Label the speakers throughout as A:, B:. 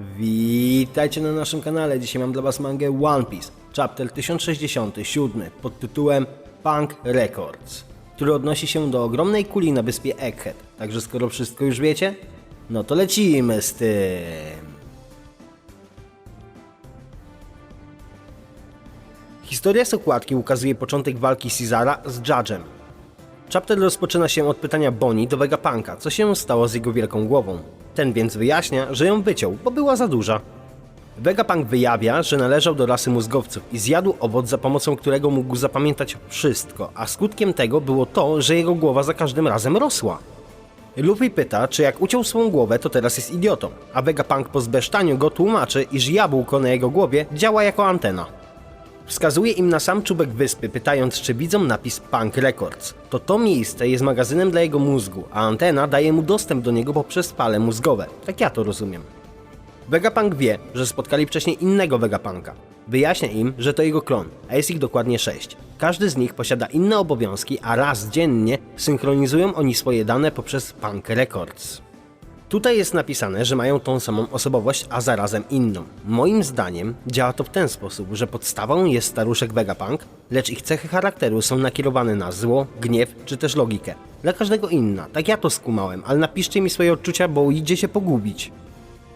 A: Witajcie na naszym kanale. Dzisiaj mam dla Was mangę One Piece, chapter 1067 pod tytułem Punk Records, który odnosi się do ogromnej kuli na wyspie Egghead. Także skoro wszystko już wiecie, no to lecimy z tym. Historia z okładki ukazuje początek walki Cezara z Judge'em. Chapter rozpoczyna się od pytania Bonnie do Vegapunka, co się stało z jego wielką głową. Ten więc wyjaśnia, że ją wyciął, bo była za duża. Vegapunk wyjawia, że należał do rasy mózgowców i zjadł owoc, za pomocą którego mógł zapamiętać wszystko, a skutkiem tego było to, że jego głowa za każdym razem rosła. Luffy pyta, czy jak uciął swą głowę, to teraz jest idiotą, a Vegapunk po zbesztaniu go tłumaczy, iż jabłko na jego głowie działa jako antena. Wskazuje im na sam czubek wyspy, pytając, czy widzą napis Punk Records. To to miejsce jest magazynem dla jego mózgu, a antena daje mu dostęp do niego poprzez fale mózgowe. Tak ja to rozumiem. Vegapunk wie, że spotkali wcześniej innego Vegapunka. Wyjaśnia im, że to jego klon, a jest ich dokładnie sześć. Każdy z nich posiada inne obowiązki, a raz dziennie synchronizują oni swoje dane poprzez Punk Records. Tutaj jest napisane, że mają tą samą osobowość, a zarazem inną. Moim zdaniem działa to w ten sposób, że podstawą jest staruszek Vegapunk, lecz ich cechy charakteru są nakierowane na zło, gniew czy też logikę. Dla każdego inna, tak ja to skumałem, ale napiszcie mi swoje odczucia, bo idzie się pogubić.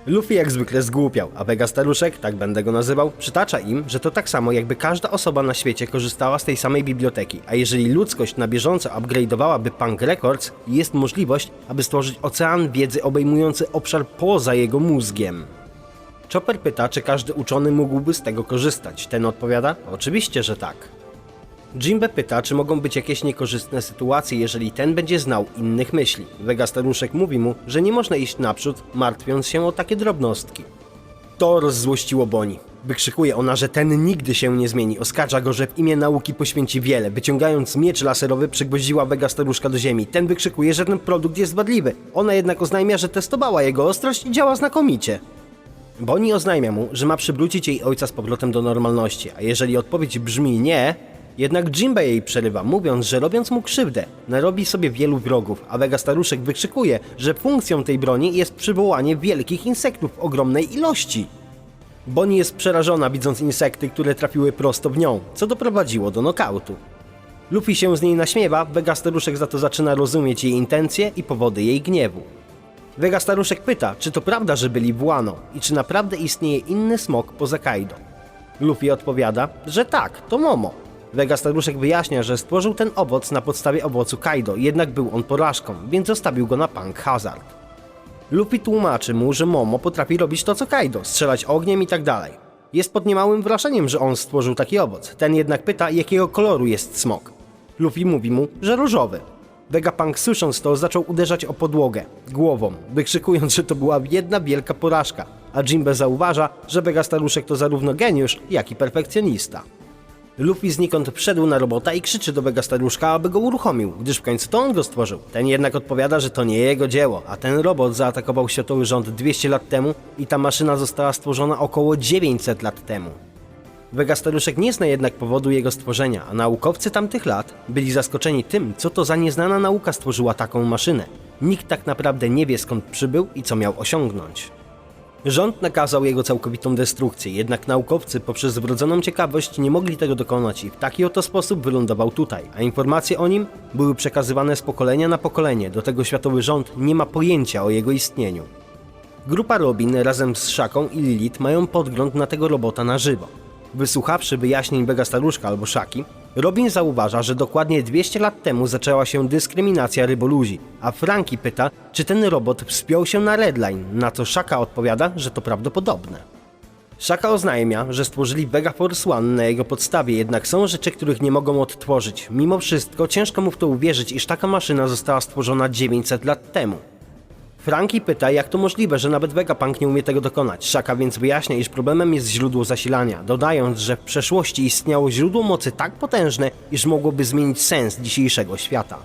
A: Luffy jak zwykle zgłupiał, a Vega Staruszek, tak będę go nazywał, przytacza im, że to tak samo jakby każda osoba na świecie korzystała z tej samej biblioteki, a jeżeli ludzkość na bieżąco upgrade'owałaby Punk Records, jest możliwość, aby stworzyć ocean wiedzy obejmujący obszar poza jego mózgiem. Chopper pyta, czy każdy uczony mógłby z tego korzystać. Ten odpowiada, oczywiście, że tak. Jimbe pyta, czy mogą być jakieś niekorzystne sytuacje, jeżeli ten będzie znał innych myśli. Vega staruszek mówi mu, że nie można iść naprzód, martwiąc się o takie drobnostki. To rozzłościło Boni. Wykrzykuje ona, że ten nigdy się nie zmieni. Oskarża go, że w imię nauki poświęci wiele. Wyciągając miecz laserowy, przygwoździła Vega staruszka do ziemi. Ten wykrzykuje, że ten produkt jest wadliwy. Ona jednak oznajmia, że testowała jego ostrość i działa znakomicie. Bonnie oznajmia mu, że ma przywrócić jej ojca z powrotem do normalności, a jeżeli odpowiedź brzmi nie, jednak Jimbe jej przerywa, mówiąc, że robiąc mu krzywdę, narobi sobie wielu wrogów, a Vega staruszek wykrzykuje, że funkcją tej broni jest przywołanie wielkich insektów w ogromnej ilości. Bonnie jest przerażona widząc insekty, które trafiły prosto w nią, co doprowadziło do nokautu. Luffy się z niej naśmiewa, Vega staruszek za to zaczyna rozumieć jej intencje i powody jej gniewu. Vega staruszek pyta, czy to prawda, że byli w Wano i czy naprawdę istnieje inny smok poza Kaido. Luffy odpowiada, że tak, to Momo. Vega staruszek wyjaśnia, że stworzył ten owoc na podstawie owocu Kaido, jednak był on porażką, więc zostawił go na Punk Hazard. Luffy tłumaczy mu, że Momo potrafi robić to co Kaido, strzelać ogniem i tak dalej. Jest pod niemałym wrażeniem, że on stworzył taki owoc. Ten jednak pyta, jakiego koloru jest smok. Luffy mówi mu, że różowy. Vegapunk słysząc to zaczął uderzać o podłogę, głową, wykrzykując, że to była jedna wielka porażka, a Jimbe zauważa, że Vega staruszek to zarówno geniusz, jak i perfekcjonista. Luffy znikąd wszedł na robota i krzyczy do Vega staruszka, aby go uruchomił, gdyż w końcu to on go stworzył. Ten jednak odpowiada, że to nie jego dzieło, a ten robot zaatakował światowy rząd 200 lat temu i ta maszyna została stworzona około 900 lat temu. Vega staruszek nie zna jednak powodu jego stworzenia, a naukowcy tamtych lat byli zaskoczeni tym, co to za nieznana nauka stworzyła taką maszynę. Nikt tak naprawdę nie wie skąd przybył i co miał osiągnąć. Rząd nakazał jego całkowitą destrukcję, jednak naukowcy poprzez wrodzoną ciekawość nie mogli tego dokonać i w taki oto sposób wylądował tutaj, a informacje o nim były przekazywane z pokolenia na pokolenie, do tego światowy rząd nie ma pojęcia o jego istnieniu. Grupa Robin razem z Szaką i Lilith mają podgląd na tego robota na żywo. Wysłuchawszy wyjaśnień Bega Staruszka albo Szaki, Robin zauważa, że dokładnie 200 lat temu zaczęła się dyskryminacja ryboludzi, a Frankie pyta, czy ten robot wspiął się na Redline, na co Szaka odpowiada, że to prawdopodobne. Szaka oznajmia, że stworzyli Vega Force One na jego podstawie, jednak są rzeczy, których nie mogą odtworzyć. Mimo wszystko ciężko mu w to uwierzyć, iż taka maszyna została stworzona 900 lat temu. Frankie pyta, jak to możliwe, że nawet Vegapunk nie umie tego dokonać. Shaka więc wyjaśnia, iż problemem jest źródło zasilania, dodając, że w przeszłości istniało źródło mocy tak potężne, iż mogłoby zmienić sens dzisiejszego świata.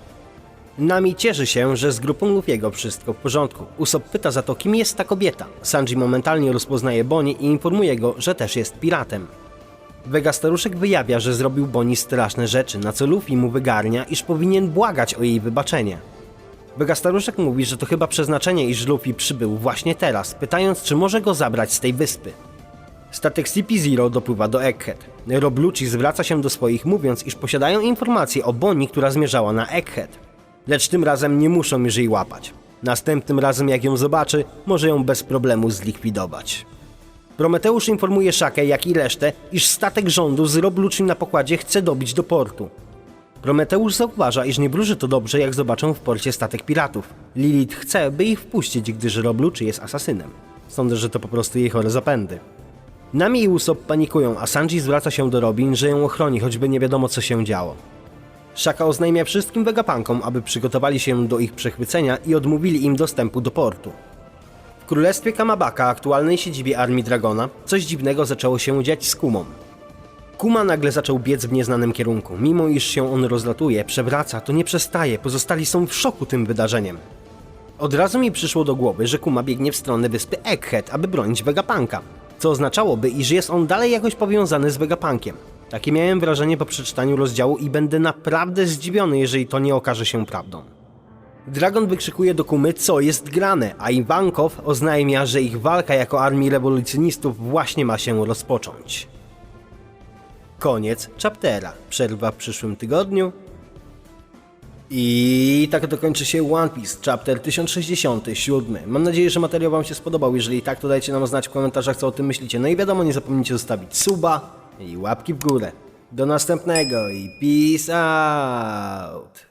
A: Nami cieszy się, że z grupą Luffy'ego wszystko w porządku. Usopp pyta za to, kim jest ta kobieta. Sanji momentalnie rozpoznaje Bonnie i informuje go, że też jest piratem. Vega staruszek wyjawia, że zrobił Bonnie straszne rzeczy, na co Luffy mu wygarnia, iż powinien błagać o jej wybaczenie. Vega staruszek mówi, że to chyba przeznaczenie, iż Luffy przybył właśnie teraz, pytając, czy może go zabrać z tej wyspy. Statek CP-0 dopływa do Egghead. Rob Lucci zwraca się do swoich, mówiąc, iż posiadają informacje o Bonnie, która zmierzała na Egghead. Lecz tym razem nie muszą już jej łapać. Następnym razem, jak ją zobaczy, może ją bez problemu zlikwidować. Prometeusz informuje Szakę, jak i resztę, iż statek rządu z Rob Lucci na pokładzie chce dobić do portu. Prometeusz zauważa, iż nie wróży to dobrze, jak zobaczą w porcie statek piratów. Lilith chce, by ich wpuścić, gdyż Rob Lucci jest asasynem. Sądzę, że to po prostu jej chore zapędy. Nami i Usopp panikują, a Sanji zwraca się do Robin, że ją ochroni, choćby nie wiadomo co się działo. Shaka oznajmia wszystkim Vegapunkom, aby przygotowali się do ich przechwycenia i odmówili im dostępu do portu. W królestwie Kamabaka, aktualnej siedzibie armii Dragona, coś dziwnego zaczęło się dziać z Kumą. Kuma nagle zaczął biec w nieznanym kierunku. Mimo iż się on rozlatuje, przewraca, to nie przestaje, pozostali są w szoku tym wydarzeniem. Od razu mi przyszło do głowy, że Kuma biegnie w stronę wyspy Egghead, aby bronić Vegapunka, co oznaczałoby, iż jest on dalej jakoś powiązany z Vegapunkiem. Takie miałem wrażenie po przeczytaniu rozdziału i będę naprawdę zdziwiony, jeżeli to nie okaże się prawdą. Dragon wykrzykuje do Kumy, co jest grane, a Iwankow oznajmia, że ich walka jako armii rewolucjonistów właśnie ma się rozpocząć. Koniec chaptera. Przerwa w przyszłym tygodniu. I tak dokończy się One Piece, chapter 1067. Mam nadzieję, że materiał Wam się spodobał. Jeżeli tak, to dajcie nam znać w komentarzach, co o tym myślicie. No i wiadomo, nie zapomnijcie zostawić suba i łapki w górę. Do następnego i peace out!